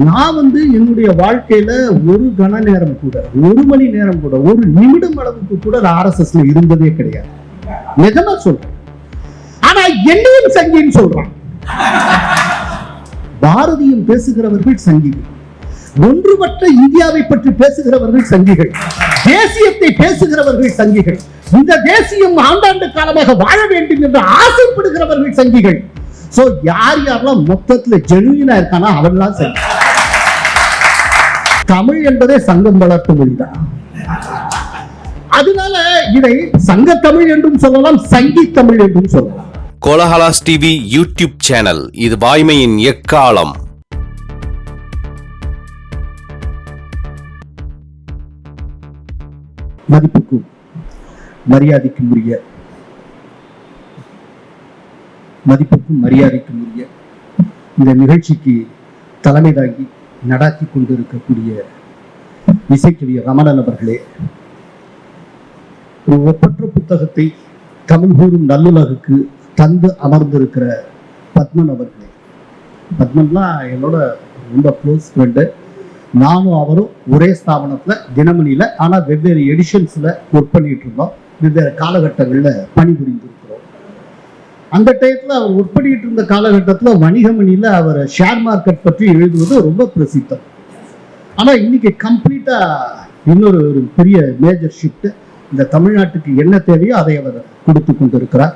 நான் வந்து என்னுடைய வாழ்க்கையில ஒரு கண நேரம் கூட ஒரு மணி நேரம் கூட ஒரு நிமிடம் அளவுக்கு கூட ஆர்எஸ்எஸ்ல இருந்ததே கிடையாது. நிஜமா சொல்றேன். ஆனா என்னையும் சங்கின்னு சொல்றான். பாரதியும் பேசுகிறவர்கள் சங்கிகள். ஒன்றுபட்ட இந்தியாவை பற்றி பேசுகிறவர்கள் சங்கிகள். தேசியத்தை பேசுகிறவர்கள் சங்கிகள். இந்த தேசியம் ஆண்டாண்டு காலமாக வாழ வேண்டும் என்று ஆசைப்படுகிறவர்கள் சங்கிகள். சோ யார் யாரெல்லாம் மொத்தத்துல ஜெனுவினா இருக்கானா அவன்லாம் சரி தமிழ் என்பதே சங்கம் வளர்த்த மொழிதான் அதனால இதை சங்க தமிழ் என்றும் சொல்லலாம் சங்கி தமிழ் என்றும் சொல்லலாம். கோலஹலாஸ் டிவி யூடியூப் சேனல் இது வாய்மையின் எக்காலம். மதிப்புக்கும் மரியாதைக்கும் உரிய மதிப்புக்கும் மரியாதைக்கும் உரிய இந்த நிகழ்ச்சிக்கு தலைமை தாங்கி நடாத்தி கொண்டிருக்கக்கூடிய இசைக்கவி ரமணன் அவர்களே ஒரு ஒப்பற்ற புத்தகத்தை தமிழ் கூறும் நல்லுலகுக்கு தந்து அமர்ந்திருக்கிற பத்மன் அவர்களே. பத்மன்லாம் என்னோட ரொம்ப க்ளோஸ் ஃப்ரெண்டு நானும் அவரும் ஒரே ஸ்தாபனத்தில் தினமணியில ஆனால் வெவ்வேறு எடிஷன்ஸில் ஒர்க் பண்ணிட்டு இருந்தோம். வெவ்வேறு காலகட்டங்களில் பணிபுரிந்து அந்த டயத்தில் அவர் ஒர்க் இருந்த காலகட்டத்துல வணிகமணியில் அவர் ஷேர் மார்க்கெட் பற்றி எழுதுவது ரொம்ப பிரசித்தம். ஆனா இன்னைக்கு கம்ப்ளீட்டா இன்னொரு ஒரு பெரிய மேஜர் ஷிஃப்ட் இந்த தமிழ்நாட்டுக்கு என்ன தேவையோ அதை அவர் கொடுத்து கொண்டிருக்கிறார்.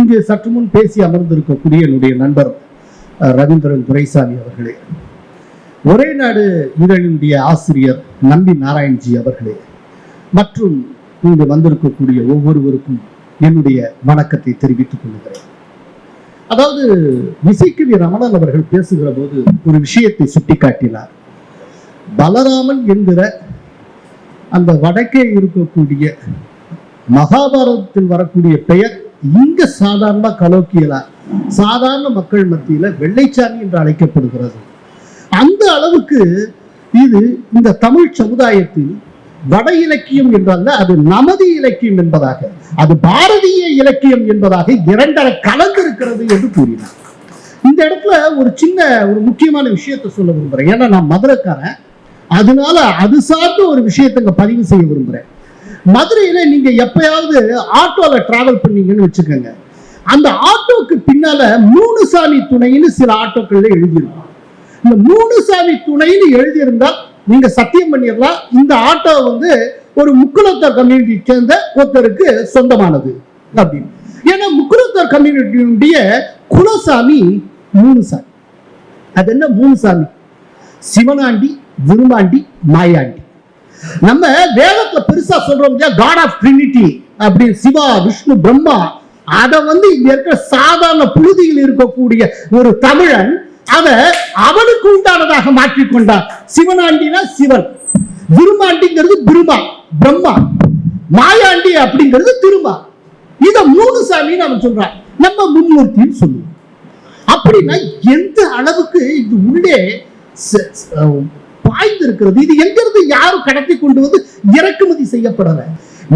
இங்கு சற்று முன் பேசி அமர்ந்திருக்கக்கூடிய என்னுடைய நண்பர் ரவீந்திரன் துரைசாமி அவர்களே. ஒரே நாடு இதழினுடைய ஆசிரியர் நம்பி நாராயண்ஜி அவர்களே. மற்றும் இங்கு வந்திருக்கக்கூடிய ஒவ்வொருவருக்கும் என்னுடைய வணக்கத்தை தெரிவித்துக் கொள்கிறேன். அதாவது இசைக்கவி ரமணன் அவர்கள் பேசுகிற போது ஒரு விஷயத்தை சுட்டிக்காட்டினார். பலராமன் என்கிற அந்த வடக்கே இருக்கக்கூடிய மகாபாரதத்தில் வரக்கூடிய பெயர் இங்க சாதாரண கலோக்கியலா சாதாரண மக்கள் மத்தியில வெள்ளைச்சாமி என்று அழைக்கப்படுகிறது. அந்த அளவுக்கு இது இந்த தமிழ் சமுதாயத்தில் வட இலக்கியம் என்றல்ல அது நமது இலக்கியம் என்பதாக. அது பாரதிய இலக்கியம் என்பதாக இரண்டரை கலந்து இருக்கிறது என்று கூறினார். இந்த இடத்துல ஒரு சின்ன ஒரு முக்கியமான விஷயத்தை சொல்ல விரும்புறேன். ஏன்னா நான் மதுரைக்காரன். அதனால அது சார்ந்த ஒரு விஷயத்த பதிவு செய்ய விரும்புறேன். மதுரையில நீங்க எப்பயாவது ஆட்டோல டிராவல் பண்ணீங்கன்னு வச்சுக்கோங்க. அந்த ஆட்டோக்கு பின்னால மூணு சாமி துணைன்னு சில ஆட்டோக்கள்ல எழுதியிருக்கும் இந்த மூணு சாமி துணைன்னு எழுதியிருந்தால் நீங்க சத்தியம் பண்ணிடலாம். இந்த ஆட்டோ வந்து ஒரு முக்குலத்தர் கம்யூனிட்டி சேர்ந்த ஒருத்தருக்கு சொந்தமானது அப்படின்னு. ஏன்னா முக்குலத்தர் கம்யூனிட்டியுடைய குலசாமி மூணு சாமி அது என்ன? மூணு சாமி சிவனாண்டி விருமாண்டி மாயாண்டி. நம்ம வேதத்துல பெருசா சொல்றோம் காட் ஆஃப் ட்ரினிட்டி அப்படின்னு. சிவா விஷ்ணு பிரம்மா. அதை வந்து இங்க இருக்கிற சாதாரண புழுதியில் இருக்கக்கூடிய ஒரு தமிழன் அத அவனுக்கு உண்டானதாக மாற்றிக்கொண்டார் சிவனாண்டினா சிவன். விருமாண்டிங்கிறது பிரம்மா பிரம்மா. மாயாண்டி அப்படிங்கிறது திருமா. இத மூணு சாமின்னு அவன் சொல்றான். நம்ம மும்மூர்த்தின்னு சொல்லுவோம். அப்படின்னா எந்த அளவுக்கு இது உள்ளே பாய்ந்து இருக்கிறது இது எங்கிருந்து யாரும் கடத்தி கொண்டு வந்து இறக்குமதி செய்யப்படல.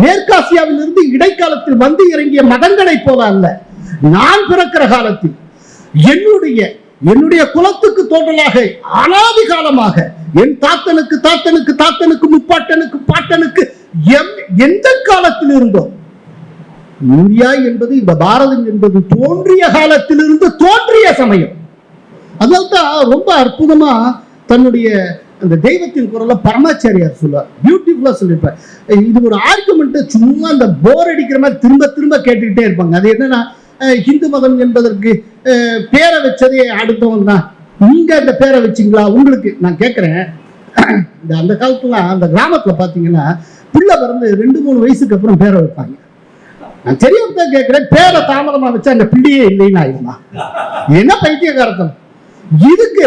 மேற்காசியாவிலிருந்து இடைக்காலத்தில் வந்து இறங்கிய மதங்களை போல அல்ல. நான் பிறக்கிற காலத்தில் என்னுடைய என்னுடைய குலத்துக்கு தோன்றலாக அனாதி காலமாக என் தாத்தனுக்கு தாத்தனுக்கு தாத்தனுக்கு முப்பாட்டனுக்கு பாட்டனுக்கு எம்- எந்த காலத்தில் இருந்தோம் இந்தியா என்பது இந்த பாரதம் என்பது தோன்றிய காலத்திலிருந்து தோன்றிய சமயம். அதனால்தான் ரொம்ப அற்புதமா தன்னுடைய அந்த தெய்வத்தின் குரலை பரமாச்சாரியார் சொல்லுவார். பியூட்டிஃபுல்லா சொல்லியிருப்பார். இது ஒரு ஆர்குமெண்ட் சும்மா அந்த போர் அடிக்கிற மாதிரி திரும்ப திரும்ப கேட்டுக்கிட்டே இருப்பாங்க. அது என்னன்னா ஹிந்து மதம் என்பதற்கு பேரை வச்சதே அடுத்தவன் தான். நீங்க அந்த பேரை வச்சீங்களா? உங்களுக்கு நான் கேட்கறேன் இந்த அந்த காலத்துல அந்த கிராமத்துல பாத்தீங்கன்னா பிள்ளை பிறந்து ரெண்டு மூணு வயசுக்கு அப்புறம் பேரை வைப்பாங்க. நான் தெரியாம தான் கேட்கிறேன் பேரை தாமதமா வச்சா அந்த பிள்ளையே இல்லைன்னு ஆயிருமா? என்ன பைத்தியகாரத்தம் இதுக்கு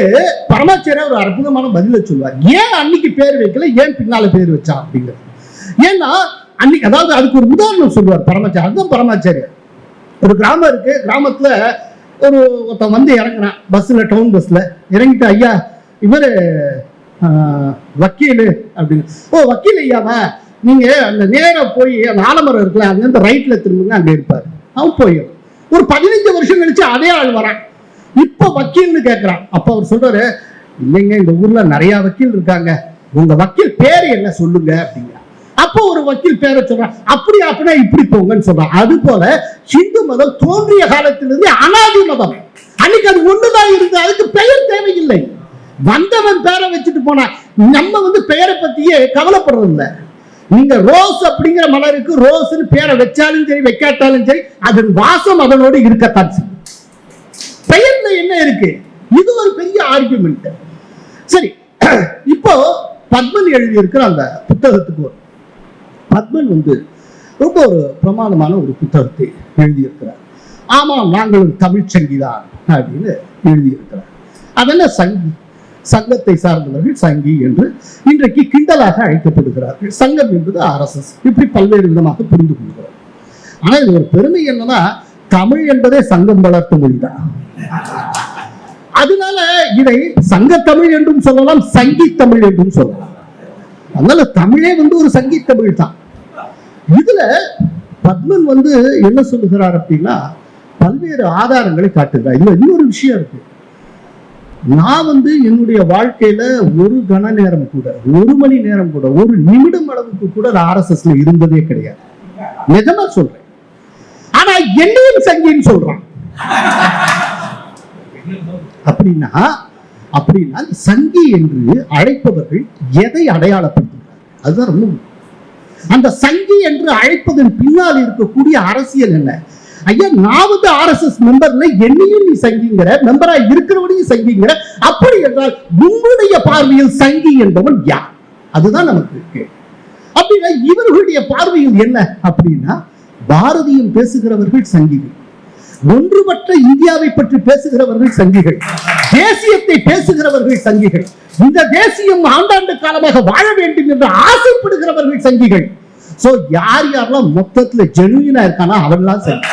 பரமாச்சாரியா ஒரு அற்புதமான பதில சொல்லுவார். ஏன் அன்னைக்கு பேர் வைக்கல? ஏன் பின்னால பேர் வச்சா அப்படிங்கிறது. ஏன்னா அன்னைக்கு அதாவது அதுக்கு ஒரு உதாரணம் சொல்லுவார் பரமாச்சாரி அதுதான் பரமாச்சாரியார் ஒரு கிராமம் இருக்கு. கிராமத்துல ஒரு ஒருத்தன் வந்து இறங்குறான். பஸ்ல டவுன் பஸ்ல இறங்கிட்டு ஐயா இவரு வக்கீல் வக்கீலு அப்படின்னு. ஓ வக்கீல் ஐயாவா? நீங்க அந்த நேரம் போய் அந்த ஆலமரம் இருக்குல்ல அங்கேருந்து ரைட்டில் ரைட்ல திரும்புங்க அங்கே இருப்பாரு. அவன் போயிடும். ஒரு பதினஞ்சு வருஷம் கழிச்சு அதே ஆள் வரான். இப்போ வக்கீல்னு கேட்குறான் அப்போ அவர் சொல்றாரு இல்லைங்க இந்த ஊர்ல நிறைய வக்கீல் இருக்காங்க. உங்க வக்கீல் பேர் என்ன சொல்லுங்க? அப்படிங்க அப்போ ஒரு வக்கீல் பேரை சொல்றான் அப்படி அப்படின்னா இப்படி போங்கன்னு சொல்றான் அது போல ஹிந்து மதம் தோன்றிய காலத்திலிருந்து அனாதி மதம். அன்னைக்கு அது ஒண்ணுதான் இருந்து அதுக்கு பெயர் தேவையில்லை. வந்தவன் பேரை வச்சுட்டு போனா நம்ம வந்து பெயரை பத்தியே கவலைப்படுறது இல்லை நீங்க ரோஸ் அப்படிங்கிற மலருக்கு ரோஸ்னு பேரை வச்சாலும் சரி வைக்காட்டாலும் சரி அதன் வாசம் அதனோடு இருக்கத்தான் சரி பெயர்ல என்ன இருக்கு? இது ஒரு பெரிய ஆர்குமெண்ட் சரி இப்போ பத்மன் எழுதியிருக்கிற அந்த புத்தகத்துக்கு ஒரு பத்மன் வந்து ரொம்ப ஒரு பிரமாதமான ஒரு புத்தகத்தை எழுதியிருக்கிறார். ஆமாம் நாங்கள் ஒரு தமிழ் சங்கிதான் அப்படின்னு எழுதியிருக்கிறார். அதெல்லாம் சங்கி? சங்கத்தை சார்ந்தவர்கள் சங்கி என்று இன்றைக்கு கிண்டலாக அழைக்கப்படுகிறார்கள். சங்கம் என்பது ஆர்எஸ்எஸ். இப்படி பல்வேறு விதமாக புரிந்து கொள்கிறோம். ஆனா இது ஒரு பெருமை என்னன்னா தமிழ் என்பதே சங்கம் வளர்த்த மொழிதான் அதனால இதை சங்க தமிழ் என்றும் சொல்லலாம் சங்கி தமிழ் என்றும் சொல்லலாம். அதனால தமிழே வந்து ஒரு சங்கி தமிழ் தான். இதுல பத்மன் வந்து என்ன சொல்லுகிறார் அப்படின்னா பல்வேறு ஆதாரங்களை காட்டுகிறார். இதுல இன்னொரு விஷயம் இருக்கு. நான் வந்து என்னுடைய வாழ்க்கையில ஒரு கண நேரம் கூட ஒரு மணி நேரம் கூட ஒரு நிமிடம் அளவுக்கு கூட ஆர்எஸ்எஸ்ல இருந்ததே கிடையாது. நிஜமா சொல்றேன். ஆனா என்னையும் சங்கின்னு சொல்றான். அப்படின்னா அப்படின்னா சங்கி என்று அழைப்பவர்கள் எதை அடையாளப்படுத்துகிறார் அதுதான் ரொம்ப அந்த சங்கி என்று அழைப்பதன் பின்னால் இருக்கக்கூடிய அரசியல் என்ன? ஐயா நாவது ஆர்எஸ்எஸ் மெம்பர்ல என்னையும் நீ சங்கிங்கிற மெம்பரா இருக்கிறவனையும் சங்கிங்கிற அப்படி என்றால் உங்களுடைய பார்வையில் சங்கி என்பவன் யார்? அதுதான் நமக்கு இருக்கு அப்படின்னா இவர்களுடைய பார்வையில் என்ன? அப்படின்னா பாரதியும் பேசுகிறவர்கள் சங்கிகள். ஒன்றுபட்ட இந்தியாவை பற்றி பேசுகிறவர்கள் சங்கிகள் தேசியத்தை பேசுகிறவர்கள் சங்கிகள் இந்த தேசியம் ஆண்டாண்டு காலமாக வாழ வேண்டும் என்று ஆசைப்படுகிறவர்கள் சங்கிகள். சோ யார் யாரெல்லாம் மொத்தத்துல ஜெனுவினா இருக்கானா அவன்லாம் சங்கி.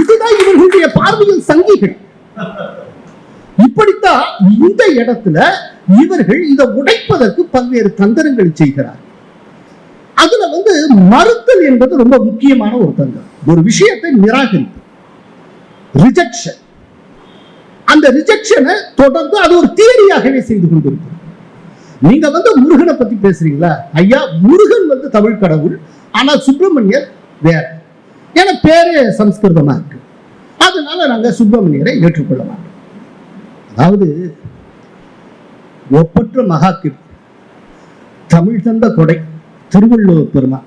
இதுதான் இவர்களுடைய பார்வையில் சங்கிகள். இப்படித்தான் இந்த இடத்துல இவர்கள் இதை உடைப்பதற்கு பல்வேறு தந்திரங்கள் செய்கிறார் அதுல வந்து மறுத்தல் என்பது ரொம்ப முக்கியமான ஒரு தந்திரம். ஒரு விஷயத்தை நிராகரிப்பு ரிஜெக்ஷன் அந்த ரிஜெக்ஷனை தொடர்ந்து அது ஒரு தியரியாகவே செய்து கொண்டிருக்கிறது. நீங்க வந்து முருகனை பத்தி பேசுறீங்களா? ஐயா முருகன் வந்து தமிழ் கடவுள் ஆனா சுப்பிரமணியர் வேற. ஏன்னா பேரே சம்ஸ்கிருதமா இருக்கு. அதனால நாங்க சுப்பிரமணியரை ஏற்றுக்கொள்ள மாட்டோம். அதாவது ஒப்பற்ற மகாக்கிர் தமிழ் தந்த கொடை திருவள்ளுவர் பெருமா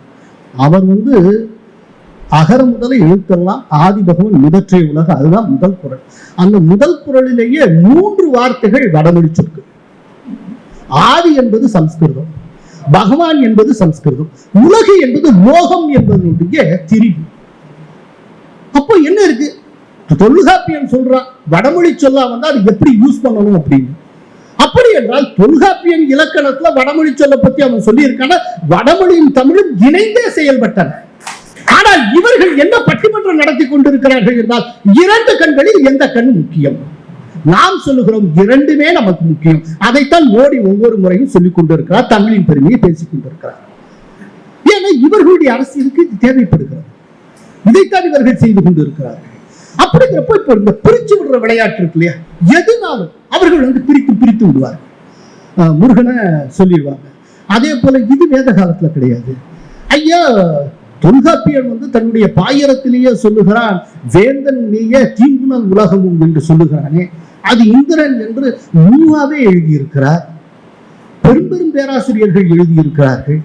அவர் வந்து அகர முதல எழுத்தெல்லாம் ஆதி பகவன் முதற்றை உலக அதுதான் முதல் குரல். அந்த முதல் குரலிலேயே மூன்று வார்த்தைகள் வடமொழி சொற்கள் ஆதி என்பது சம்ஸ்கிருதம் பகவான் என்பது சம்ஸ்கிருதம் உலகு என்பது லோகம் என்பதனுடைய திரிவு அப்போ என்ன இருக்கு? தொல்காப்பியன் சொல்றான் வடமொழி சொல்லா வந்தா அது எப்படி யூஸ் பண்ணணும் அப்படின்னு. அப்படி என்றால் தொல்காப்பியன் இலக்கணத்துல வடமொழி சொல்ல பத்தி அவன் சொல்லியிருக்கான வடமொழியும் தமிழும் இணைந்தே செயல்பட்டன. ஆனால் இவர்கள் என்ன பட்டிமன்றம் நடத்தி கொண்டிருக்கிறார்கள் என்றால் இரண்டு கண்களில் எந்த கண் முக்கியம்? நாம் சொல்லுகிறோம் இரண்டுமே நமக்கு முக்கியம். அதைத்தான் மோடி ஒவ்வொரு முறையும் சொல்லிக் கொண்டிருக்கிறார் தமிழின் பெருமையை பேசிக் கொண்டிருக்கிறார். ஏன்னா இவர்களுடைய அரசியலுக்கு இது தேவைப்படுகிறது. இதைத்தான் இவர்கள் செய்து கொண்டிருக்கிறார்கள். அப்படிங்கிறப்ப இப்ப இந்த பிரிச்சு விடுற விளையாட்டு இருக்கு இல்லையா? எதுனாலும் அவர்கள் வந்து பிரித்து பிரித்து விடுவார் முருகனை சொல்லிடுவாங்க. அதே போல இது வேத காலத்துல கிடையாது. ஐயா தொல்காப்பியன் வந்து தன்னுடைய பாயிரத்திலேயே சொல்லுகிறான் வேந்தன் நீய தீங்குணல் உலகமும் என்று சொல்லுகிறானே. அது இந்திரன் என்று மூவாவே எழுதியிருக்கிறார். பெரும் பெரும் பேராசிரியர்கள் எழுதியிருக்கிறார்கள்.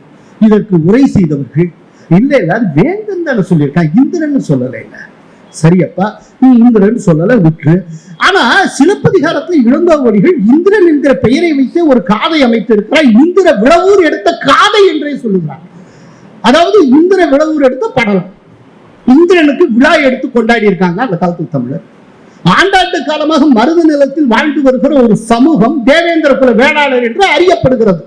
இதற்கு உரை செய்தவர்கள் இல்லை இல்ல வேந்தன் தானே சொல்லியிருக்கான் இந்திரன் சொல்லலை. சரியப்பா நீ இந்திரன் சொல்லல விட்டு ஆனா சிலப்பதிகாரத்தில் இளந்தோவடிகள் இந்திரன் என்கிற பெயரை வைத்து ஒரு காதை அமைத்திருக்கிறார். இந்திர விளவூர் எடுத்த காதை என்றே சொல்லுகிறார். அதாவது இந்திர விளவூர் எடுத்த படலம். இந்திரனுக்கு விழா எடுத்து கொண்டாடி இருக்காங்க அந்த காலத்து தமிழர். ஆண்டாண்டு காலமாக மருத நிலத்தில் வாழ்ந்து வருகிற ஒரு சமூகம் தேவேந்திர குல வேளாளர் என்று அறியப்படுகிறது.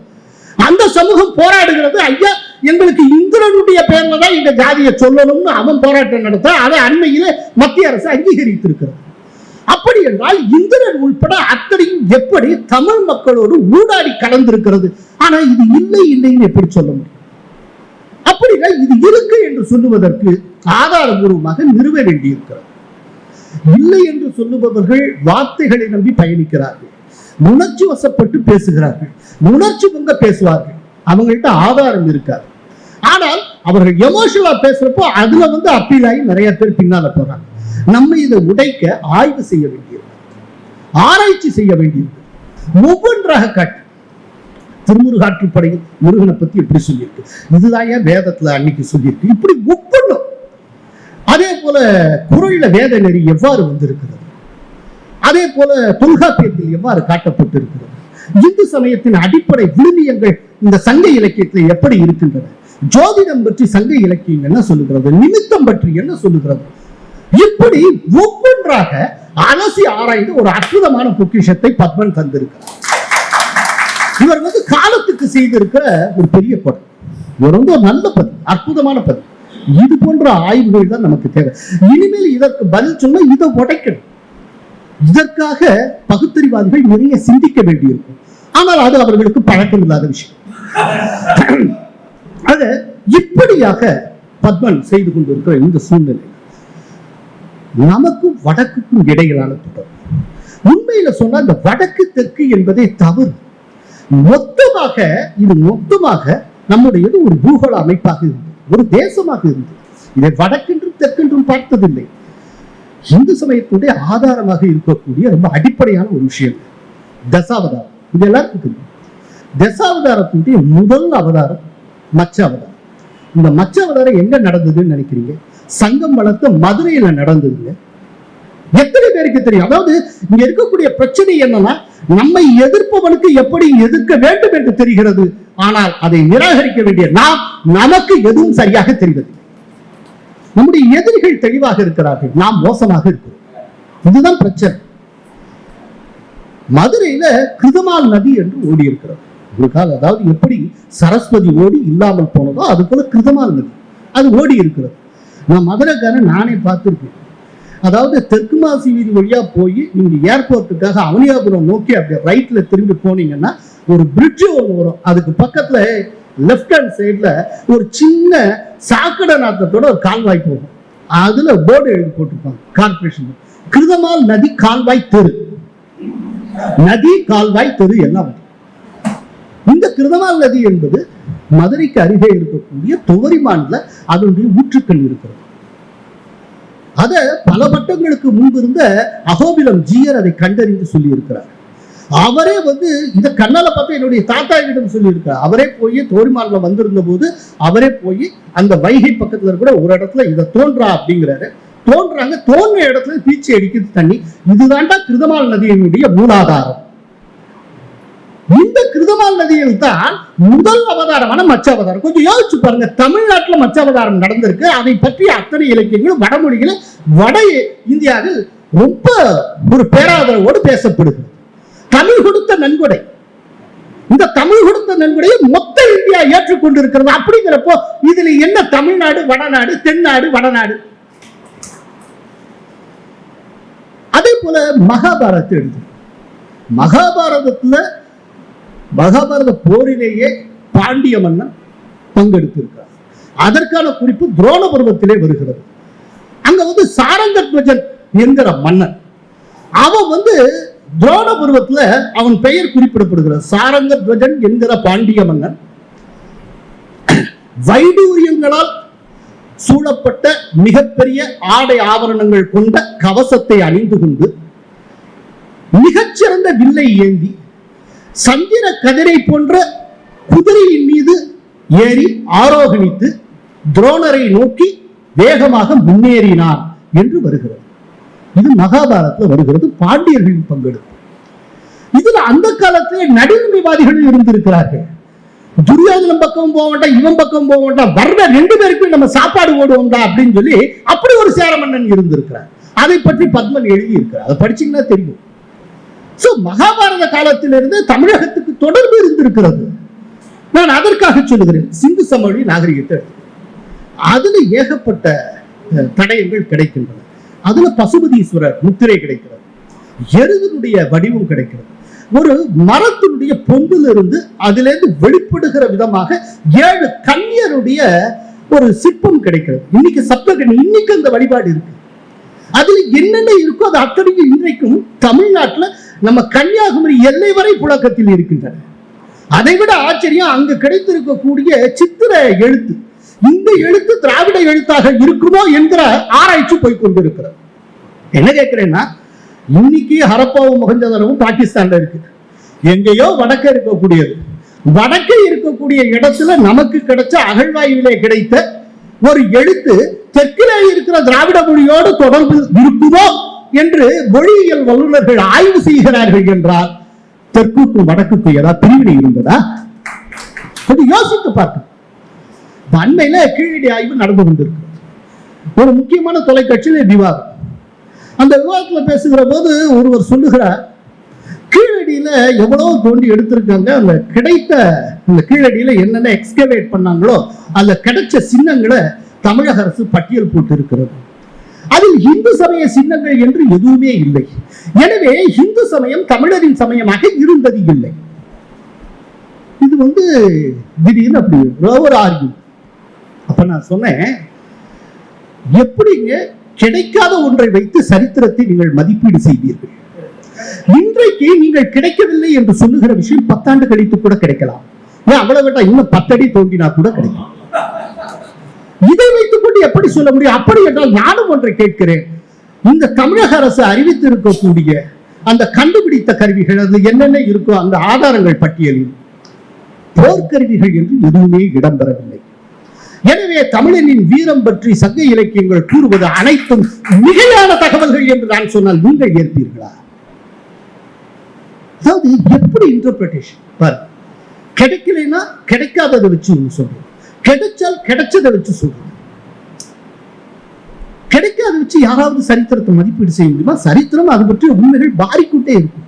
அந்த சமூகம் போராடுகிறது. ஐயா எங்களுக்கு இந்திரனுடைய பெயர்ல தான் இந்த ஜாதியை சொல்லணும்னு அவன் போராட்டம் நடத்த அதை அண்மையிலே மத்திய அரசு அங்கீகரித்திருக்கிறது. அப்படி என்றால் இந்திரன் உள்பட அத்தனையும் எப்படி தமிழ் மக்களோடு ஊடாடி கலந்திருக்கிறது? ஆனா இது இல்லை இல்லைன்னு எப்படி சொல்ல முடியும்? அப்படின்னா இது இருக்கு என்று சொல்லுவதற்கு ஆதாரபூர்வமாக நிறுவ வேண்டியிருக்கிறது. இல்லை என்று சொல்லுபவர்கள் வார்த்தைகளை நம்பி பயணிக்கிறார்கள். உணர்ச்சி வசப்பட்டு பேசுகிறார்கள். உணர்ச்சி பொங்க பேசுவார்கள். அவங்கள்ட்ட ஆதாரம் இருக்காது. ஆனால் அவர்கள் எமோஷனலா பேசுறப்போ அதுல வந்து அப்பீல் ஆகி நிறைய பேர் பின்னால போறாங்க. நம்ம இதை உடைக்க ஆய்வு செய்ய வேண்டியது ஆராய்ச்சி செய்ய வேண்டியது ஒவ்வொன்றாக காட்டு திருமுருகாற்றுப்படையில் முருகனை பத்தி எப்படி சொல்லியிருக்கு? இதுதான் ஏன் வேதத்துல அன்னைக்கு சொல்லியிருக்கு. இப்படி ஒவ்வொன்றும் அதே போல குரல்ல வேத நெறி எவ்வாறு வந்திருக்கிறது? அதே போல தொல்காப்பியத்தில் எவ்வாறு காட்டப்பட்டிருக்கிறது? இந்து சமயத்தின் அடிப்படை விழுமியங்கள் இந்த சங்க இலக்கியத்தில் எப்படி இருக்கின்றன? ஜோதிடம் பற்றி சங்க இலக்கியம் என்ன சொல்லுகிறது? நிமித்தம் பற்றி என்ன சொல்லுகிறது? இப்படி ஒவ்வொன்றாக அலசி ஆராய்ந்து ஒரு அற்புதமான பொக்கிஷத்தை பத்மன் தந்திருக்கிறார். இவர் வந்து காலத்துக்கு செய்திருக்கிற ஒரு பெரிய படம் இவர் வந்து ஒரு நல்ல பதிவு அற்புதமான பதிவு. இது போன்ற ஆய்வுகள் தான் நமக்கு தேவை. இனிமேல் இதற்கு பதில் சொன்னா இதை உடைக்கணும். இதற்காக பகுத்தறிவாதிகள் நிறைய சிந்திக்க வேண்டியிருக்கும். ஆனால் அது அவர்களுக்கு பழக்கம் இல்லாத விஷயம். ஆக இப்படியாக பத்மன் செய்து கொண்டிருக்கிற இந்த சூழ்நிலை. நமக்கும் வடக்குக்கும் இடையிலான தொடர்பு. உண்மையில சொன்னா இந்த வடக்கு தெற்கு என்பதே தவறு. மொத்தமாக இது மொத்தமாக நம்முடையது ஒரு பூகோள அமைப்பாக இருந்தது ஒரு தேசமாக இருந்தது. இதை வடக்கென்றும் தெற்கென்றும் பார்த்ததில்லை. இந்து சமயத்துடைய ஆதாரமாக இருக்கக்கூடிய ரொம்ப அடிப்படையான ஒரு விஷயம். தசாவதாரம். இது எல்லாருக்கும் தெரியும். தசாவதாரத்தினுடைய முதல் அவதாரம் மச்ச அவதாரம். இந்த மச்ச அவதாரம் எங்க நடந்ததுன்னு நினைக்கிறீங்க? சங்கம் வளர்த்த மதுரையில நடந்ததுங்க. எத்தனை பேருக்கு தெரியும்? அதாவது இங்க இருக்கக்கூடிய பிரச்சனை என்னன்னா நம்மை எதிர்ப்பவனுக்கு எப்படி எதிர்க்க வேண்டும் என்று தெரிகிறது. ஆனால் அதை நிராகரிக்க வேண்டிய நாம் நமக்கு எதுவும் சரியாக தெரிவது. நம்முடைய எதிரிகள் தெளிவாக இருக்கிறார்கள். நாம் மோசமாக இருக்கிறோம். இதுதான் பிரச்சனை. மதுரையில கிருதமால் நதி என்று ஓடி இருக்கிறது. ஒரு காலம் அதாவது எப்படி சரஸ்வதி ஓடி இல்லாமல் போனதோ அது போல கிருதமால் நதி. அது ஓடி இருக்கிறது. நான் மதுரைக்காரன் நானே பார்த்திருக்கேன். அதாவது தெற்கு மாசி வீதி வழியா போய் நீங்க ஏர்போர்ட்டுக்காக அவனியாபுரம் நோக்கி அப்படியே ரைட்ல திரும்பி போனீங்கன்னா ஒரு பிரிட்ஜ் ஒன்று வரும். அதுக்கு பக்கத்துல லெஃப்ட் ஹேண்ட் சைடில் ஒரு சின்ன சாக்கடை நாட்டத்தோட ஒரு கால்வாய் போகும். அதுல போர்டு எழுதி போட்டிருப்பாங்க கார்பரேஷன் கிருதமால் நதி கால்வாய் தெரு. நதி கால்வாய் தெரு எல்லாம் இந்த கிருதமால் நதி என்பது மதுரைக்கு அருகே இருக்கக்கூடிய துவரிமான்ல அதனுடைய ஊற்றுக்கள் இருக்கிறது. அத பல வட்டங்களுக்கு முன்பு இருந்த அகோபிலம் ஜீயர் அதை கண்டறிந்து சொல்லி இருக்கிறார் அவரே வந்து இதை கண்ணால பார்த்து என்னுடைய தாத்தாவிடம் சொல்லியிருக்கார் அவரே போய் தோரிமான்ல வந்திருந்த போது அவரே போய் அந்த வைகை பக்கத்துல கூட ஒரு இடத்துல இதை தோன்றா அப்படிங்கிறாரு. தோன்றாங்க தோன்ற இடத்துல பீச்சு அடிக்கிறது தண்ணி. இதுதான்டா கிருதமால் நதியினுடைய மூலாதாரம். இந்த கிருதமால் நதியில் தான் முதல் அவதாரமான மச்ச அவதாரம். கொஞ்சம் யோசிச்சு பாருங்க தமிழ்நாட்டுல மச்ச அவதாரம் நடந்திருக்கு. அதை பற்றி அத்தனை இலக்கியங்களும் வடமொழியில் வட இந்தியாவில் ரொம்ப ஒரு பேராதரவோடு பேசப்படுது. தமிழ் கொடுத்த நன்கொடை. இந்த தமிழ் கொடுத்த நன்கொடையை மொத்த இந்தியா ஏற்றுக்கொண்டிருக்கிறது. அப்படிங்கிறப்போ இதுல என்ன தமிழ்நாடு வடநாடு தென்னாடு வடநாடு? அதே போல மகாபாரதத்தை எழுது மகாபாரதத்துல மகாபாரத போரிலேயே பாண்டிய மன்னன் பங்கெடுத்திருக்கிறார். அதற்கான குறிப்பு துரோண பருவத்திலே வருகிறது. அங்க வந்து சாரங்கத்வஜன் என்கிற மன்னன். அவன் வந்து துரோண பருவத்துல அவன் பெயர் குறிப்பிடப்படுகிறது சாரங்கத்வஜன் என்கிற பாண்டிய மன்னன். வைடூரியங்களால் சூழப்பட்ட மிகப்பெரிய ஆடை ஆபரணங்கள் கொண்ட கவசத்தை அணிந்து கொண்டு மிகச்சிறந்த வில்லை ஏந்தி சந்திர கதிரை போன்ற குதிரையின் மீது ஏறி ஆரோகணித்து துரோணரை நோக்கி வேகமாக முன்னேறினார் என்று வருகிறது. இது மகாபாரதத்துல வருகிறது. பாண்டியர்களின் பங்கெடுப்பு. இதுல அந்த காலத்திலே நடுநிலைவாதிகள் இருந்திருக்கிறார்கள். துரியோதனம் பக்கம் போக வேண்டாம் இவன் பக்கம் போக வேண்டாம் வர்ற ரெண்டு பேருக்கும் நம்ம சாப்பாடு ஓடுவோம்டா அப்படின்னு சொல்லி அப்படி ஒரு சேரமன்னன் இருந்திருக்கிறார். அதை பற்றி பத்மன் எழுதி இருக்கிறார் அதை படிச்சீங்கன்னா தெரியும். ஸோ மகாபாரத காலத்திலிருந்து தமிழகத்துக்கு தொடர்பு இருந்திருக்கிறது. நான் அதற்காக சொல்லுகிறேன். சிந்து சமவெளி நாகரிகத்தை. அதுல ஏகப்பட்ட தடயங்கள் கிடைக்கின்றன. அதுல பசுபதீஸ்வரர் முத்திரை கிடைக்கிறது. எருதனுடைய வடிவம் கிடைக்கிறது. ஒரு மரத்தினுடைய பொந்திலிருந்து அதிலிருந்து வெளிப்படுகிற விதமாக ஏழு கன்னியருடைய ஒரு சிற்பம் கிடைக்கிறது. இன்னைக்கு சப்தகணி இன்னைக்கு அந்த வழிபாடு இருக்கு. அதுல என்னென்ன இருக்கோ அது அத்தனையும் இன்றைக்கும் தமிழ்நாட்டுல நம்ம கன்னியாகுமரி எல்லை வரை புழக்கத்தில் இருக்கின்றன. அதை விட ஆச்சரியம் அங்கு கிடைத்திருக்கக்கூடிய சித்திர எழுத்து. இந்த எழுத்து திராவிட எழுத்தாக இருக்குமோ என்கிற ஆராய்ச்சி போய் கொண்டிருக்கிறது. என்ன கேட்கிறேன்னா இன்னைக்கு ஹரப்பாவும் மொகஞ்சதாரமும் பாகிஸ்தான்ல இருக்கு எங்கேயோ வடக்க இருக்கக்கூடியது. வடக்கே இருக்கக்கூடிய இடத்துல நமக்கு கிடைச்ச அகழ்வாயுவிலே கிடைத்த ஒரு எழுத்து தெற்கிலே இருக்கிற திராவிட மொழியோடு தொடர்பு இருக்குமோ என்று மொழியியல் வல்லுநர்கள் ஆய்வு செய்கிறார்கள் என்றால் தெற்குக்கும் வடக்குக்கும் ஏதாவது பிரிவினை இருந்ததா? கொஞ்சம் யோசித்து பார்க்க அண்மையில கீழடி ஆய்வு நடந்து கொண்டிருக்கு. ஒரு முக்கியமான தொலைக்காட்சியில விவாதம். அந்த விவாதத்துல பேசுகிற போது ஒருவர் சொல்லுகிறார் கீழடியில எவ்வளவு தோண்டி எடுத்திருக்காங்க அந்த கிடைத்த அந்த கீழடியில என்னென்ன எக்ஸ்கவேட் பண்ணாங்களோ அதுல கிடைச்ச சின்னங்களை தமிழக அரசு பட்டியல் போட்டு இருக்கிறது அதில் இந்து சமய சின்னங்கள் என்று எதுவுமே இல்லை. எனவே இந்து சமயம் தமிழரின் சமயமாக இருந்தது இல்லை. இது வந்து திடீர்னு அப்படி ஒரு ஆர்கியூ அப்ப நான் சொன்னேன் எப்படிங்க கிடைக்காத ஒன்றை வைத்து சரித்திரத்தை நீங்கள் மதிப்பீடு செய்வீர்கள்? இன்றைக்கு நீங்கள் கிடைக்கவில்லை என்று சொல்லுகிற விஷயம் பத்தாண்டு கழித்து கூட கிடைக்கலாம். ஏன் அவ்வளவு இன்னும் பத்தடி தோண்டினா கூட கிடைக்கும். இதை வைத்துக் கொண்டு எப்படி சொல்ல முடியும்? அப்படி என்றால் நானும் ஒன்றை கேட்கிறேன். இந்த தமிழக அரசு அறிவித்து இருக்கக்கூடிய அந்த கண்டுபிடித்த கருவிகள் அது என்னென்ன இருக்கோ அந்த ஆதாரங்கள் பட்டியலில் போர்க்கருவிகள் என்று எதுவுமே இடம்பெறவில்லை. எனவே தமிழனின் வீரம் பற்றி சங்க இலக்கியங்கள் கூறுவது அனைத்தும் மிகையான தகவல்கள் என்று நான் சொன்னால் நீங்கள் ஏற்பீர்களா? அதாவது எப்படி இன்டர்பிரேஷன் பாரு கிடைக்கலைன்னா கிடைக்காததை வச்சு சொல்றேன். கிடைச்சால் கிடைச்சதை வச்சு சொல்றது கிடைக்காத வச்சு யாராவது சரித்திரத்தை மதிப்பீடு செய்ய முடியுமா? சரித்திரம் அது பற்றி உண்மைகள் மாறிக்கொண்டே இருக்கும்.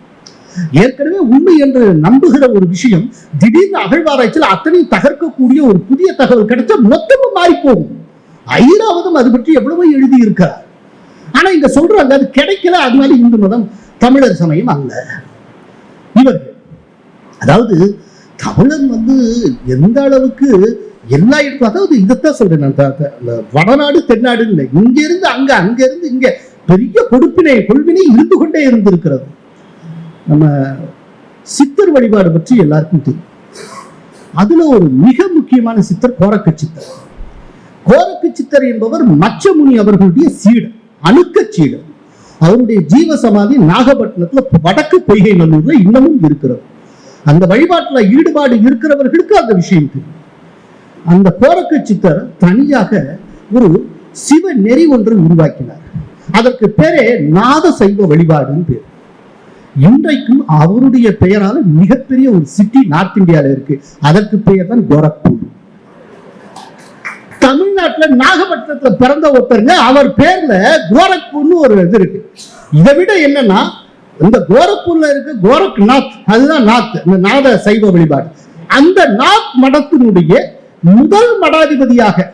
ஏற்கனவே உண்மை என்று நம்புகிற ஒரு விஷயம் திடீர்னு அகழ்வாராய்ச்சியில் அத்தனை தகர்க்கக்கூடிய ஒரு புதிய தகவல் கிடைச்சா மொத்தமும் மாறி போகும் ஐராவதும் அது பற்றி எவ்வளவோ எழுதி இருக்கிறார் ஆனா இங்க சொல்றாங்க அது கிடைக்கல அது மாதிரி இந்து மதம் தமிழர் சமயம் அல்ல. இவர்கள் அதாவது தமிழன் வந்து எந்த அளவுக்கு எல்லா இடத்துல அதாவது இதைத்தான் சொல்றேன் நான் அந்த வடநாடு தென்னாடு இல்லை. இங்க இருந்து அங்க அங்க இருந்து இங்க பெரிய கொடுப்பினை கொள்வினை இருந்து கொண்டே இருந்திருக்கிறது. நம்ம சித்தர் வழிபாடு பற்றி எல்லாருக்கும் தெரியும். அதுல ஒரு மிக முக்கியமான சித்தர் கோரக்க சித்தர். கோரக்க சித்தர் என்பவர் மச்சமுனி அவர்களுடைய சீடர் அணுக்க சீடர். அவருடைய ஜீவ சமாதி நாகப்பட்டினத்துல வடக்கு பொய்கை நல்லூர்ல இன்னமும் இருக்கிறது. அந்த வழிபாட்டுல ஈடுபாடு இருக்கிறவர்களுக்கு அந்த விஷயம் தெரியும். அந்த கோரக்க சித்தர் தனியாக ஒரு சிவ நெறி ஒன்று உருவாக்கினார். அதற்கு பேரே நாத சைவ வழிபாடுன்னு பேர். இன்றைக்கும் அவருடைய பெயரால மிகப்பெரிய ஒரு சிட்டி நார்த் இந்தியால இருக்கு. அதற்கு பெயர் தான் கோரக்பூர். தமிழ்நாட்டுல நாகப்பட்டினத்துல பிறந்த ஒருத்தருங்க அவர் பேர்ல கோரக்பூர்னு ஒரு இது இருக்கு. இதை விட என்னன்னா இந்த கோரக்பூர்ல இருக்க கோரக்நாத். அதுதான் நாத் இந்த நாத சைவ வழிபாடு. அந்த நாத் மடத்தினுடைய முதல் மடாதிபதியாக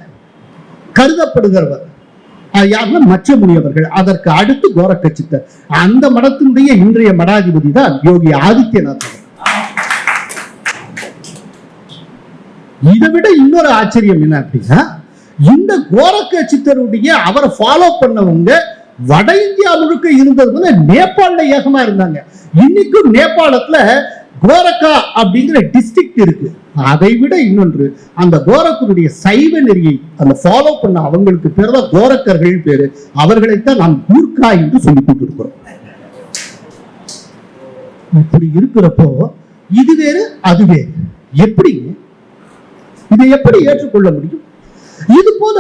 கருதப்படுகிறவர். அது யாருன்னா அதற்கு அடுத்து கோரக்க சித்தர் அந்த மடத்தினுடைய இன்றைய மடாதிபதி தான் யோகி ஆதித்யநாத் இதை விட இன்னொரு ஆச்சரியம் என்ன அப்படின்னா இந்த கோரக்க சித்தருடைய அவரை ஃபாலோ பண்ணவங்க வட இந்தியா முழுக்க இருந்தது வந்து நேபாளல ஏகமா இருந்தாங்க. இன்னைக்கும் நேபாளத்துல கோரக்கா அப்படிங்கிற டிஸ்ட்ரிக்ட் இருக்கு. அதை விட இன்னொன்று அந்த கோரக்கருடைய சைவ நெறியை அந்த ஃபாலோ பண்ண அவங்களுக்கு பேர் தான் கோரக்கர்கள் பேரு. அவர்களைத்தான் நாம் கூர்க்கா என்று சொல்லி கொண்டிருக்கிறோம். இப்படி இருக்கிறப்போ இது வேறு அது வேறு. எப்படி? இதை எப்படி ஏற்றுக்கொள்ள முடியும்? இது போல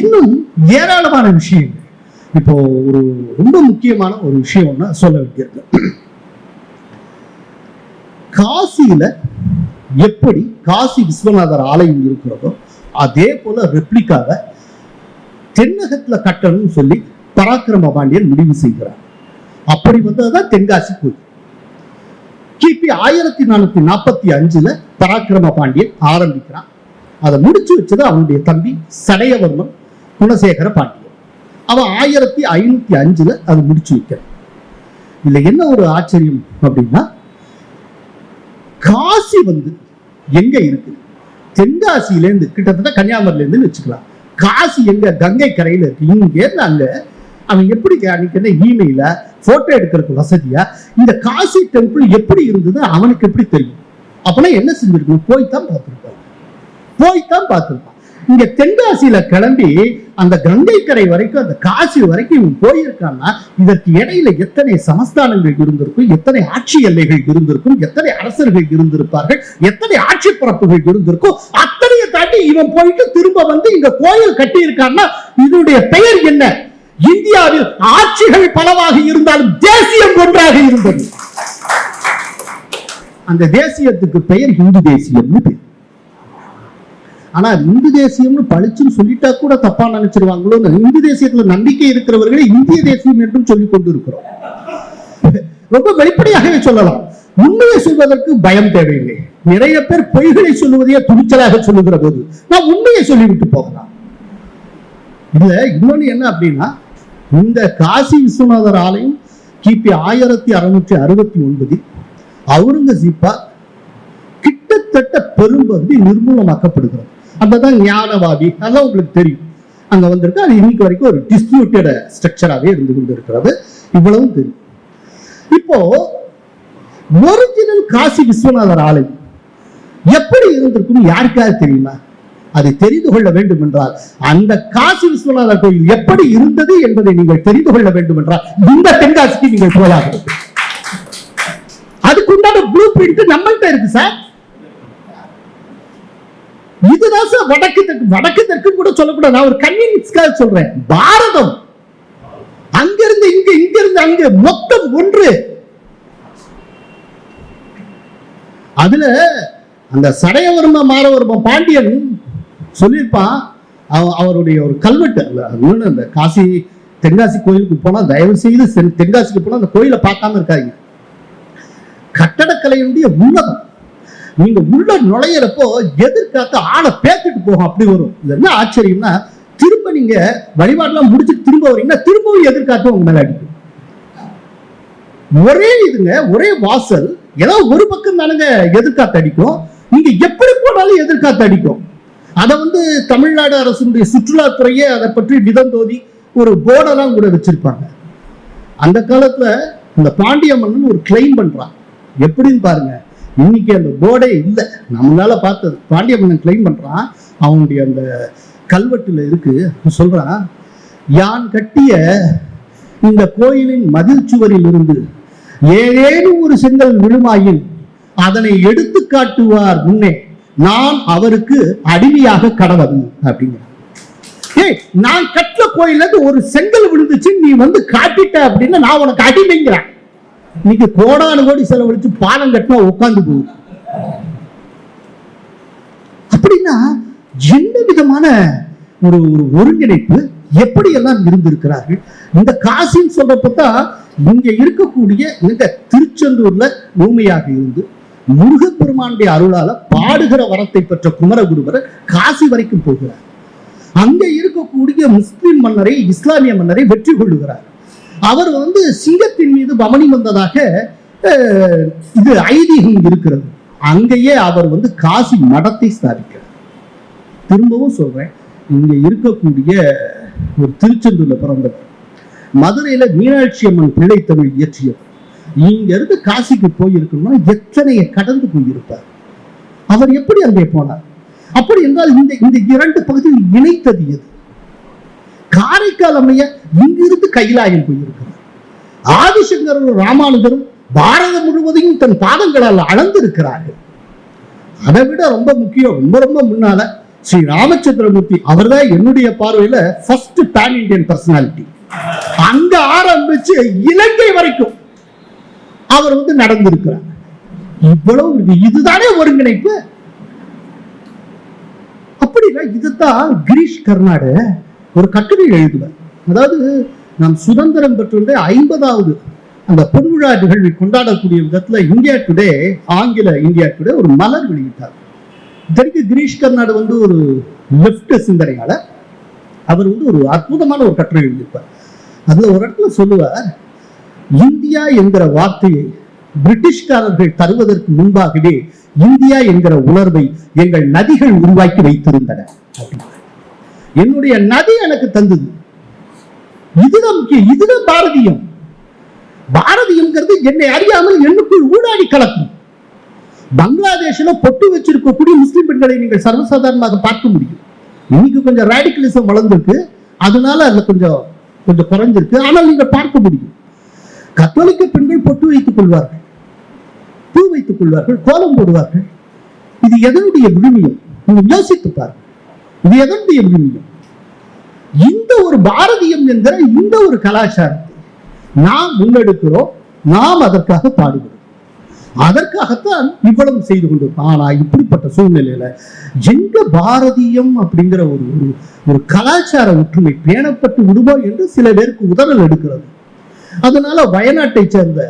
இன்னும் ஏராளமான விஷயங்கள். இப்போ ஒரு ரொம்ப முக்கியமான ஒரு விஷயம் ஒன்று சொல்ல வேண்டியிருக்கு. காசியில எப்படி காசி விஸ்வநாதர் ஆலயம் இருக்கிறதோ அதே போல ரெப்ளிக்காக தென்னகத்துல கட்டணும்னு சொல்லி பராக்கிரம பாண்டியன் முடிவு செய்கிறார். அப்படி வந்ததுதான் தென்காசி கோயில். கிபி ஆயிரத்தி நானூத்தி நாற்பத்தி அஞ்சுல பராக்கிரம பாண்டியன் ஆரம்பிக்கிறான். அதை முடிச்சு வச்சது அவனுடைய தம்பி சடையவர்மன் குணசேகர பாண்டியன். அவன் ஆயிரத்தி ஐநூத்தி அஞ்சுல அது முடிச்சு வைக்கிறான். இதுல என்ன ஒரு ஆச்சரியம் அப்படின்னா காசி வந்து எங்க இருக்கு தென்காசியில இருந்து கிட்டத்தட்ட கன்னியாகுமரில இருந்து வச்சுக்கலாம். காசி எங்க? கங்கை கரையில இருக்கு. இங்க இருந்து அங்க அவன் எப்படி அன்னைக்கு என்ன இமெயில போட்டோ எடுக்கிறதுக்கு வசதியா இந்த காசி டெம்பிள் எப்படி இருந்தது அவனுக்கு எப்படி தெரியும்? அப்பனா என்ன செஞ்சிருக்கணும்? போய் தான் பார்த்திருப்பான். போய் தான் பார்த்திருப்பான். இங்க தென்காசியில கிளம்பி அந்த கங்கை கரை வரைக்கும் அந்த காசி வரைக்கும் இவன் போயிருக்கான்னா இதற்கு இடையில எத்தனை சமஸ்தானங்கள் இருந்திருக்கும் எத்தனை ஆட்சி எல்லைகள் இருந்திருக்கும் எத்தனை அரசர்கள் இருந்திருப்பார்கள் எத்தனை ஆட்சி பரப்புகள் இருந்திருக்கும் அத்தனையை தாண்டி இவன் போயிட்டு திரும்ப வந்து இங்க கோயில் கட்டியிருக்கான்னா இதனுடைய பெயர் என்ன? இந்தியாவில் ஆட்சிகள் பலவாக இருந்தாலும் தேசியம் ஒன்றாக இருந்தது. அந்த தேசியத்துக்கு பெயர் இந்து தேசியம்னு பேர். ஆனா இந்து தேசியம்னு பளிச்சுன்னு சொல்லிட்டா கூட தப்பா நினைச்சிருவாங்களோ இந்து தேசியத்துல நம்பிக்கை இருக்கிறவர்களே இந்திய தேசியம் என்றும் சொல்லிக் கொண்டு இருக்கிறோம் ரொம்ப வெளிப்படையாகவே சொல்லலாம். உண்மையை சொல்வதற்கு பயம் தேவையில்லை. நிறைய பேர் பொய்களை சொல்லுவதையே துணிச்சலாக சொல்லுகிற போது நான் உண்மையை சொல்லிவிட்டு போகலாம். இதுல இன்னொன்னு என்ன அப்படின்னா இந்த காசி விஸ்வநாதர் ஆலயம் கிபி ஆயிரத்தி அறுநூற்றி அறுபத்தி ஒன்பதில் அவுரங்கசீப்பா கிட்டத்தட்ட பெரும்பகுதி நிர்மூலமாக்கப்படுகிறது. அதுதான் ஞானவாதி அதான் உங்களுக்கு தெரியும். அங்க வந்திருக்கு. அது இன்னைக்கு வரைக்கும் ஒரு டிஸ்பியூட்டட் ஸ்ட்ரக்சராகவே இருந்து கொண்டு இருக்கிறது இவ்வளவும் தெரியும். இப்போ ஒரிஜினல் காசி விஸ்வநாதர் ஆலயம் எப்படி இருந்திருக்கும் யாருக்காவது தெரியுமா? அதை தெரிந்து கொள்ள வேண்டும் என்றால் அந்த காசி விஸ்வநாதர் கோயில் எப்படி இருந்தது என்பதை நீங்கள் தெரிந்து கொள்ள வேண்டும் என்றால் இந்த தென்காசிக்கு நீங்கள் போயாக அதுக்குண்டான ப்ளூ பிரிண்ட் நம்மள்ட்ட இருக்கு சார் இதுதான் சார் வடக்கு தெற்கு வடக்கு தெற்கு கூட சொல்லக்கூடாது. நான் ஒரு கன்வீனியன்ஸ்க்காக சொல்றேன். பாரதம் அங்கிருந்து இங்க இங்கிருந்து அங்க மொத்தம் ஒன்று. அதுல அந்த சடையவர்ம மாறவர்ம பாண்டியன் சொல்லியிருப்பான் அவ- அவருடைய ஒரு கல்வெட்டு அந்த காசி தென்காசி கோயிலுக்கு போனா தயவு செய்து தென்காசிக்கு போனா அந்த கோயிலை பார்க்காம இருக்காங்க கட்டடக்கலையுடைய உன்னதம். நீங்க உள்ள நுழையிறப்போ எதிர்காத்து ஆளை பேத்துட்டு போகும் அப்படி வரும். இது என்ன ஆச்சரியம்னா திரும்ப நீங்க வழிபாடுலாம் முடிச்சுட்டு திரும்ப வரீங்கன்னா திரும்பவும் எதிர்காத்து உங்க மேல அடிக்கும். ஒரே இதுங்க ஒரே வாசல் ஏதோ ஒரு பக்கம் தானுங்க எதிர்காத்து அடிக்கும். நீங்க எப்படி போனாலும் எதிர்காத்து அடிக்கும். அதை வந்து தமிழ்நாடு அரசுடைய சுற்றுலாத்துறையே அதை பற்றி விதந்தோதி ஒரு போர்டெல்லாம் கூட வச்சிருப்பாங்க. அந்த காலத்துல இந்த பாண்டிய மன்னன் ஒரு கிளைம் பண்றான். எப்படின்னு பாருங்க. இன்னைக்கு அந்த போர்டே இல்லை. நம்மளால பார்த்தது பாண்டியமன்னன் கிளைம் பண்றான். அவனுடைய அந்த கல்வெட்டுல இருக்கு. சொல்றான் யான் கட்டிய இந்த கோயிலின் மதில் சுவரில் இருந்து ஏதேனும் ஒரு செங்கல் விழுமாயின் அதனை எடுத்து காட்டுவார் முன்னே நான் அவருக்கு அடிமையாக கடவது அப்படிங்கிற ஏய் நான் கட்டின கோயில்ல இருந்து ஒரு செங்கல் விழுந்துச்சு நீ வந்து காட்டிட்ட அப்படின்னா நான் உனக்கு அடிமைங்கிறேன். இன்னைக்கு கோடானு கோடி செலவழிச்சு பாலம் கட்டினா உட்கார்ந்து போகுது. அப்படின்னா எந்த விதமான ஒரு ஒரு ஒருங்கிணைப்பு எப்படி எல்லாம் இருந்திருக்கிறார்கள்? இந்த காசின்னு சொல்றப்பதான் இங்க இருக்கக்கூடிய இந்த திருச்செந்தூர்ல ஊமையாக இருந்து முருகப்பெருமானுடைய அருளால பாடுகிற வரத்தை பெற்ற குமரகுருவர் காசி வரைக்கும் போகிறார். அங்க இருக்கக்கூடிய முஸ்லிம் மன்னரை இஸ்லாமிய மன்னரை வெற்றி கொள்ளுகிறார். அவர் வந்து சிங்கத்தின் மீது பவனி வந்ததாக அஹ், இது ஐதீகம் இருக்கிறது. அங்கேயே அவர் வந்து காசி மடத்தை ஸ்தாபிக்கிறார். திரும்பவும் சொல்றேன் இங்க இருக்கக்கூடிய ஒரு திருச்செந்தூர்ல பிறந்தவர். மதுரையில மீனாட்சி அம்மன் பிள்ளை தமிழ் இயற்றியவர். இங்க இருந்து காசிக்கு போயிருக்கணும்னா எத்தனையை கடந்து போயிருப்பார். அவர் எப்படி அங்கே போனார்? அப்படி என்றால் இந்த இந்த இரண்டு பகுதியில் இணைத்தது எது? காரைக்கால் அம்மையார் இங்கிருந்து கைலாயம் போயிருக்கிறார். ஆதிசங்கரும் ராமானுஜரும் பாரதம் முழுவதையும் தன் பாதங்களால் அளந்திருக்கிறார்கள். அதை விட ரொம்ப முக்கியம் ரொம்ப ரொம்ப முன்னால ஸ்ரீ ராமச்சந்திரமூர்த்தி அவர்தான் என்னுடைய பார்வையில ஃபர்ஸ்ட் பேன் இண்டியன் பர்சனாலிட்டி அங்க ஆரம்பிச்சு இலங்கை வரைக்கும் அவர் வந்து நடந்திருக்கிறார். இவ்வளவு இதுதானே ஒருங்கிணைப்பு? அப்படின்னா இதுதான் கிரீஷ் கர்நாடு. ஒரு கட்டுரை எழுதுவார். அதாவது நாம் சுதந்திரம் பெற்றுள்ள ஐம்பதாவது அந்த பொதுவிழா நிகழ்வை கொண்டாடக்கூடிய விதத்துல இந்தியா டுடே ஆங்கில இந்தியா டுடே ஒரு மலர் வெளியிட்டார். இதற்கு கிரீஷ் கர்நாடு வந்து ஒரு லெப்ட் சிந்தனையாளர் அவர் வந்து ஒரு அற்புதமான ஒரு கட்டுரை எழுதியிருப்பார். அதுல ஒரு இடத்துல சொல்லுவார் இந்தியா என்கிற வார்த்தையை பிரிட்டிஷ்காரர்கள் தருவதற்கு முன்பாகவே இந்தியா என்கிற உணர்வை எங்கள் நதிகள் உருவாக்கி வைத்திருந்தன. அப்படின்னு. என்னுடைய நதி எனக்கு தந்தது. இதுதான் முக்கியம். இதுதான் பாரதியம். பாரதியம்ங்கிறது என்னை அறியாமல் எண்ணுக்குள் ஊடாடி கலக்கும். பங்களாதேஷ்ல பொட்டு வச்சிருக்கக்கூடிய முஸ்லிம் பெண்களை நீங்கள் சர்வசாதாரணமாக பார்க்க முடியும். இன்னைக்கு கொஞ்சம் ரேடிக்கலிசம் வளர்ந்துருக்கு. அதனால அதில் கொஞ்சம் கொஞ்சம் குறைஞ்சிருக்கு. ஆனால் நீங்கள் பார்க்க முடியும். கத்தோலிக்க பெண்கள் பொட்டு வைத்துக் கொள்வார்கள். பூ வைத்துக் கொள்வார்கள். கோலம் போடுவார்கள். இது எதனுடைய விழுமியம் நீங்கள் யோசித்து பாருங்கள். இது எதனுடைய விழுமியம் இந்த ஒரு பாரதியம் என்கிற இந்த ஒரு கலாச்சாரத்தை நாம் முன்னெடுக்கிறோம் நாம் அதற்காக பாடுகிறோம். அதற்காகத்தான் இவ்வளவு செய்து கொண்டிருக்கோம் ஆனா இப்படிப்பட்ட சூழ்நிலையில எங்க பாரதியம் அப்படிங்கிற ஒரு ஒரு ஒரு கலாச்சார ஒற்றுமை பேணப்பட்டு விடுமோ என்று சில பேருக்கு உதறல் எடுக்கிறது. அதனால வயநாட்டை சேர்ந்த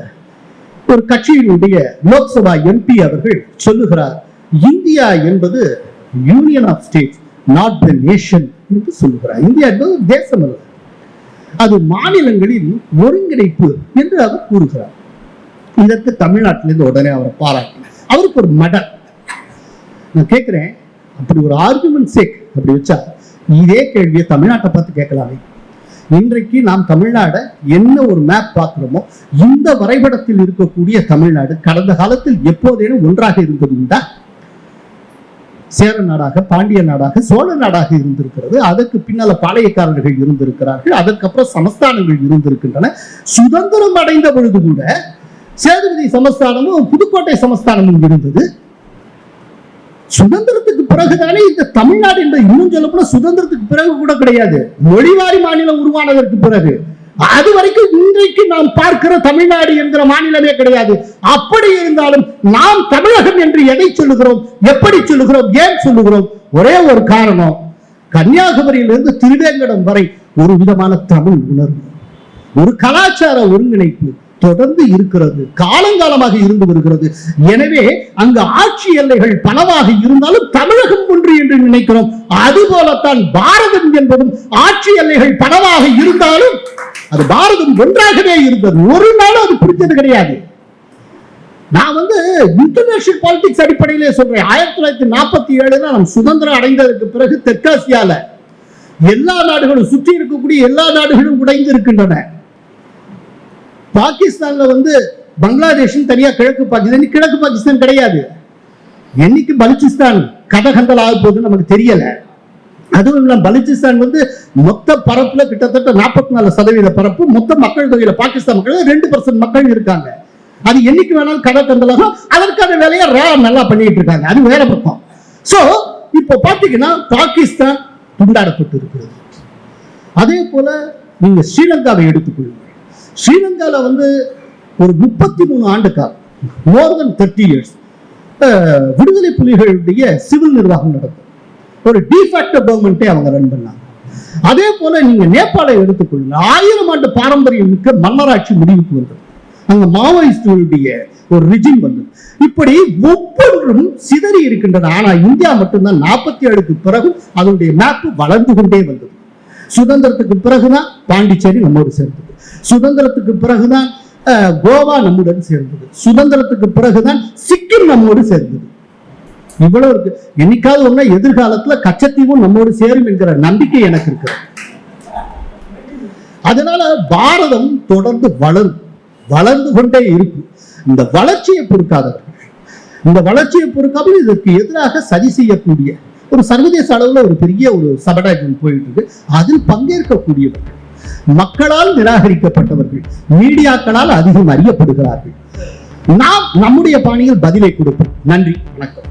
ஒரு கட்சியினுடைய லோக்சபா எம்பி அவர்கள் சொல்லுகிறார் இந்தியா என்பது union of states not the nation என்று சொல்லுகிறார். இந்தியா என்பது தேசம் அல்ல. அது மாநிலங்களின் ஒருங்கிணைப்பு என்று அவர் கூறுகிறார். இதற்கு தமிழ்நாட்டிலிருந்து உடனே அவரை பாராட்டினார். அவருக்கு ஒரு மெடல் நான் கேட்கிறேன் அப்படி ஒரு ஆர்குமெண்ட் சேக் அப்படி வச்சா இதே கேள்வியை தமிழ்நாட்டை பார்த்து கேட்கலாமே. இன்றைக்கு நாம் தமிழ்நாட என்ன ஒரு மேப் பார்க்குறோமோ இந்த வரைபடத்தில் இருக்கக்கூடிய தமிழ்நாடு கடந்த காலத்தில் எப்போதேனும் ஒன்றாக இருந்தது உண்டா? சேர நாடாக பாண்டிய நாடாக சோழ நாடாக இருந்திருக்கிறது. அதற்கு பின்னால பாளையக்காரர்கள் இருந்திருக்கிறார்கள். அதற்கப்புறம் சமஸ்தானங்கள் இருந்திருக்கின்றன. சுதந்திரம் அடைந்த பொழுது கூட சேதுபதி சமஸ்தானமும் புதுக்கோட்டை சமஸ்தானமும் இருந்தது. சுதந்திரத்துக்கு பிறகுதானே இந்த தமிழ்நாடு என்ற இன்னும் சொல்ல போனா சுதந்திரத்துக்கு பிறகு கூட கிடையாது. மொழிவாரி மாநிலம் உருவானதற்கு பிறகு அது வரைக்கும் இன்றைக்கு நாம் பார்க்கிற தமிழ்நாடு என்கிற மாநிலமே கிடையாது. அப்படி இருந்தாலும் நாம் தமிழகம் என்று எதை சொல்லுகிறோம்? எப்படி சொல்லுகிறோம்? ஏன் சொல்லுகிறோம்? ஒரே ஒரு காரணம். கன்னியாகுமரியிலிருந்து திருவேங்கடம் வரை ஒரு விதமான தமிழ் உணர்வு. ஒரு கலாச்சார ஒருங்கிணைப்பு தொடர்ந்து இருக்கிறது. காலங்காலமாக இருந்து வருகிறது. எனவே அங்கு ஆட்சி எல்லைகள் பலவாக இருந்தாலும் தமிழகம் ஒன்று என்று நினைக்கிறோம். அதுபோலத்தான் பாரதம் என்பதும் ஆட்சி எல்லைகள் பலவாக இருந்தாலும் அது பாரதம் ஒன்றாகவே இருந்தது. ஒரு நாளும் அது பிடிச்சது கிடையாது. நான் வந்து இன்டர்நேஷனல் பாலிடிக்ஸ் அடிப்படையிலே சொல்றேன். ஆயிரத்தி தொள்ளாயிரத்தி நாற்பத்தி ஏழுனா நம்ம சுதந்திரம் அடைந்ததற்கு பிறகு தெற்காசியால எல்லா நாடுகளும் சுற்றி இருக்கக்கூடிய எல்லா நாடுகளும் உடைந்து இருக்கின்றன பாகிஸ்தான்ல வந்து பங்களாதேஷும் தனியா கிழக்கு பாகிஸ்தான் கிழக்கு பாகிஸ்தான் கிடையாது. என்னைக்கு பலுச்சிஸ்தான் கதகந்தல் ஆக போகுதுன்னு நமக்கு தெரியல. அதுவும் இல்லாமல் பலுச்சிஸ்தான் வந்து மொத்த பரப்புல கிட்டத்தட்ட நாற்பத்தி நாலு சதவீத பரப்பு மொத்த மக்கள் தொகையில பாகிஸ்தான் மக்கள் ரெண்டு பர்சன்ட் மக்கள் இருக்காங்க. அது என்னைக்கு வேணாலும் கதகந்தலாகும் அதற்கான வேலையை ரா நல்லா பண்ணிட்டு இருக்காங்க. அது வேற பக்கம். சோ இப்போ பாத்தீங்கன்னா பாகிஸ்தான் துண்டாடப்பட்டு இருக்கிறது அதே போல நீங்க ஸ்ரீலங்காவை எடுத்துக்கொள்ளுங்க. ஸ்ரீலங்கால வந்து ஒரு முப்பத்தி மூணு ஆண்டு காலம் மோர் தென் தேர்ட்டி இயர்ஸ் விடுதலை புலிகளுடைய சிவில் நிர்வாகம் நடக்கும். ஒரு டிஃபேக்டோ கவர்மெண்ட்டே அவங்க ரன் பண்ணாங்க. அதே போல நீங்க நேபாளை எடுத்துக்கொள்ளுங்க. ஆயிரம் ஆண்டு பாரம்பரியம் மிக்க மன்னராட்சி முடிவுக்கு வந்தது. அங்க மாவோயிஸ்டுடைய ஒரு ரிஜிம் வந்தது. இப்படி ஒவ்வொன்றும் சிதறி இருக்கின்றன ஆனா இந்தியா மட்டும்தான். நாற்பத்தி ஏழுக்கு பிறகு அதனுடைய மேப் வளர்ந்து கொண்டே வந்தது. சுதந்திரத்துக்கு பிறகுதான் பாண்டிச்சேரி நம்மோடு சேர்ந்தது. சுதந்திரத்துக்கு பிறகுதான் கோவா நம்முடன் சேர்ந்தது. சுதந்திரத்துக்கு பிறகுதான் சிக்கிம் நம்மோடு சேர்ந்தது. இவ்வளவு இருக்கு. என்னைக்காவது ஒண்ணு எதிர்காலத்துல கச்சத்தீவும் நம்மோடு சேரும் என்கிற நம்பிக்கை எனக்கு இருக்கு. அதனால பாரதம் தொடர்ந்து வளரும். வளர்ந்து கொண்டே இருக்கும் இந்த வளர்ச்சியை பொறுக்காதவர்கள். இந்த வளர்ச்சியை பொறுக்காமல் இதற்கு எதிராக சதி செய்யக்கூடிய ஒரு சர்வதேச அளவுல ஒரு பெரிய ஒரு சபடாஜன் போயிட்டு இருக்கு. அதில் பங்கேற்கக்கூடியவர்கள் மக்களால் நிராகரிக்கப்பட்டவர்கள் மீடியாக்களால் அதிகம் அறியப்படுகிறார்கள். நாம் நம்முடைய பாணியில் பதிலை கொடுப்போம். நன்றி. வணக்கம்.